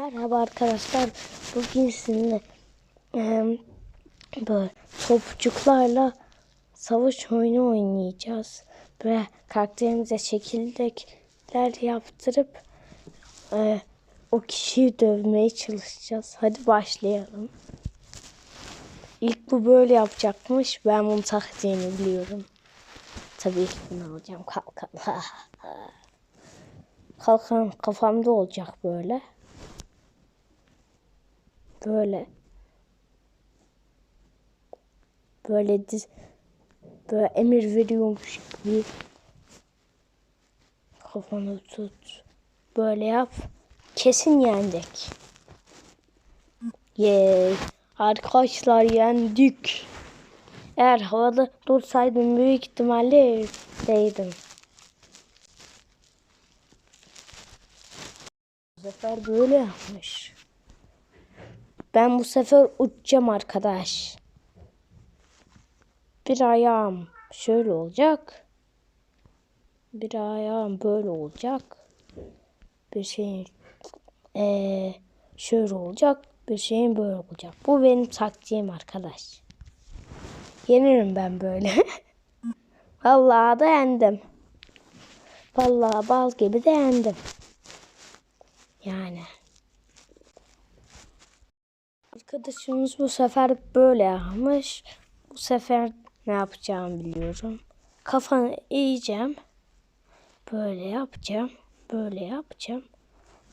Merhaba arkadaşlar. Bugün sizinle eee, böyle topçuklarla savaş oyunu oynayacağız. Ve karakterimize şekildekiler yaptırıp eee, o kişiyi dövmeye çalışacağız. Hadi başlayalım. İlk bu böyle yapacakmış. Ben bunun taktiğini biliyorum. Tabii ilk bunu alacağım. Kalkan. Kalkan kafamda olacak böyle. Böyle. Böyle diz böyle emir veriyormuş gibi kafanı tut. Böyle yap. Kesin yendik. Yay. Arkadaşlar yendik. Eğer havada dursaydım büyük ihtimalle değdim. Bu sefer böyle yapmış. Ben bu sefer uçacağım arkadaş. Bir ayağım şöyle olacak. Bir ayağım böyle olacak. Bir şeyin eee, şöyle olacak. Bir şeyin böyle olacak. Bu benim taktiğim arkadaş. Yenirim ben böyle. Vallahi da yendim. Vallahi bal gibi de yendim. Yani. Arkadaşımız bu sefer böyle yapmış. Bu sefer ne yapacağımı biliyorum. Kafanı eğeceğim. Böyle yapacağım. Böyle yapacağım.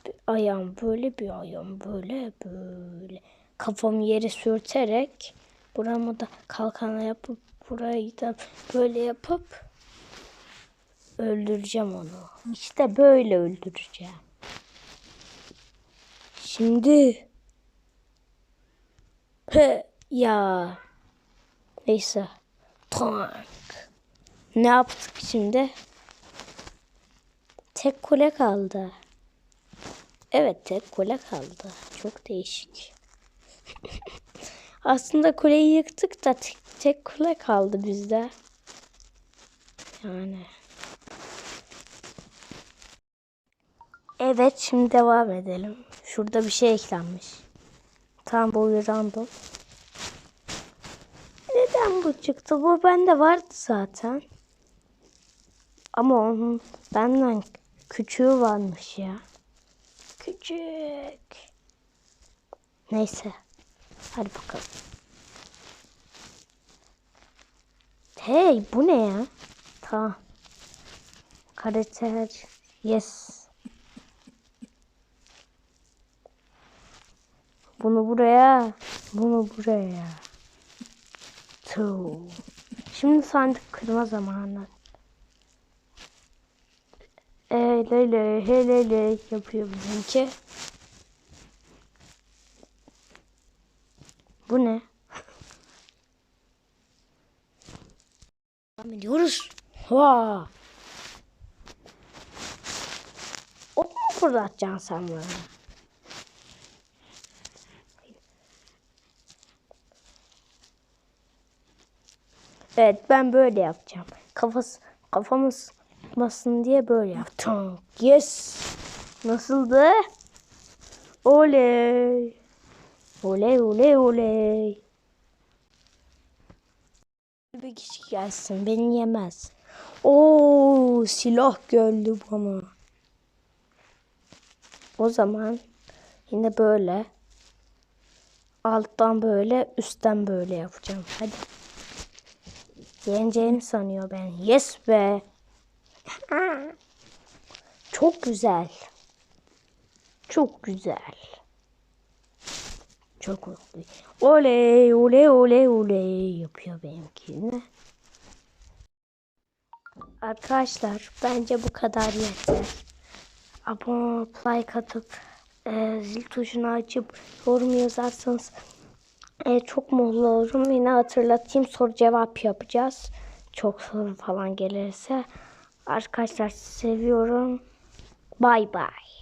Bir ayağım böyle bir ayağım böyle böyle. Kafamı yere sürterek buramı da kalkana yapıp burayı da böyle yapıp öldüreceğim onu. İşte böyle öldüreceğim. Şimdi He ya. Neyse. Tank. Ne yaptık şimdi? Tek kule kaldı. Evet tek kule kaldı. Çok değişik. Aslında kuleyi yıktık da tek, tek kule kaldı bizde. Yani. Evet şimdi devam edelim. Şurada bir şey eklenmiş. Tam bu bir random. Neden bu çıktı? Bu bende vardı zaten. Ama onun benden küçüğü varmış ya. Küçük. Neyse. Hadi bakalım. Hey bu ne ya? Tamam. Karakter. Yes. Bunu buraya, bunu buraya. Tuh. Şimdi sandık kırma zamanı. Helele helele yapıyor bizimki. Bu ne? Devam ediyoruz. Ha. Ok mu fırlatacaksın sen bana? Evet ben böyle yapacağım. Kafası kafamız basın diye böyle yaptım. Yes. Nasıldı? Oley. Oley oley oley. Bir kişi gelsin beni yemez. Oo silah geldi bana. O zaman yine böyle alttan böyle üstten böyle yapacağım. Hadi. Yeneceğini sanıyor ben. Yes be. Çok güzel. Çok güzel. Çok mutlu. Oley oley oley oley yapıyor benimkini. Arkadaşlar bence bu kadar yeter. Abone olup like atıp e, zil tuşunu açıp yorum yazarsanız e, çok mutlu olurum. Yine hatırlatayım soru cevap yapacağız. Çok soru falan gelirse. Arkadaşlar seviyorum. Bay bay.